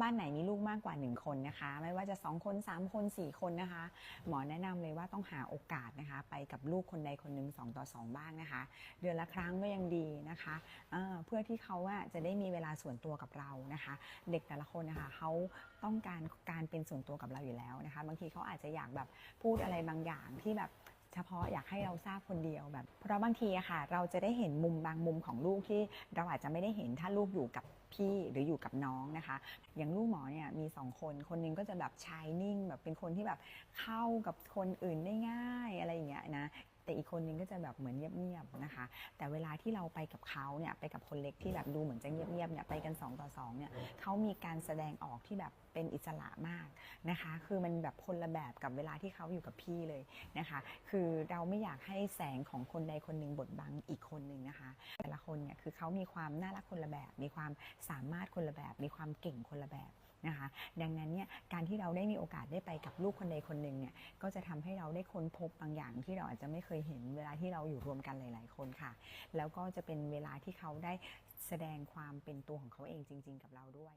บ้านไหนมีลูกมากกว่า 1 คนนะคะ ไม่ว่าจะ 2 คน 3 คน 4 คนนะคะ หมอแนะนำเลยว่าต้องหาโอกาสนะคะ ไปกับลูกคนใดคนหนึ่ง2ต่อ 2 บ้างนะคะ เดือนละครั้งก็ยังดีนะคะเเพื่อที่เขาอะจะได้มีเวลาส่วนตัวกับเรานะคะ เด็กแต่ละคนนะคะเขาต้องการการเป็นส่วนตัวกับเราอยู่แล้วนะคะ บางทีเขาอาจจะอยากแบบพูดอะไรบางอย่างที่แบบ เฉพาะอยากให้เราทราบคนเดียวแบบ เพราะบางทีอะค่ะ เราจะได้เห็นมุมบางมุมของลูกที่เราอาจจะไม่ได้เห็นถ้าลูกอยู่กับพี่หรืออยู่กับน้องนะคะ อย่างลูกหมอเนี่ยมีสองคน คนหนึงก็จะแบบชายนิ่งแบบเป็นคนที่แบบเข้ากับคนอื่นได้ง่ายอะไรอย่างเงี้ยนะ แต่อีกคนนึงก็จะแบบเหมือนเงียบๆนะคะ แต่เวลาที่เราไปกับเขาเนี่ยไปกับคนเล็กที่แบบดูเหมือนจะเงียบๆเนี่ยไปกัน 2 ต่อ2เนี่ยเขามีการแสดงออกที่แบบเป็นอิสระมากนะคะ คือมันแบบคนละแบบกับเวลาที่เขาอยู่กับพี่เลยนะคะ คือเราไม่อยากให้แสงของคนใดคนหนึ่งบดบังอีกคนหนึ่งนะคะ แต่ละคนเนี่ยคือเขามีความน่ารักคนละแบบ มีความสามารถคนละแบบ มีความเก่งคนละแบบ นะคะ ดังนั้นเนี่ยการที่เราได้มีโอกาสได้ไปกับลูกคนใดคนหนึ่งเนี่ยก็จะทำให้เราได้ค้นพบบางอย่างที่เราอาจจะไม่เคยเห็นเวลาที่เราอยู่รวมกันหลาย ๆ คนค่ะ แล้วก็จะเป็นเวลาที่เขาได้แสดงความเป็นตัวของเขาเองจริง ๆ กับเราด้วย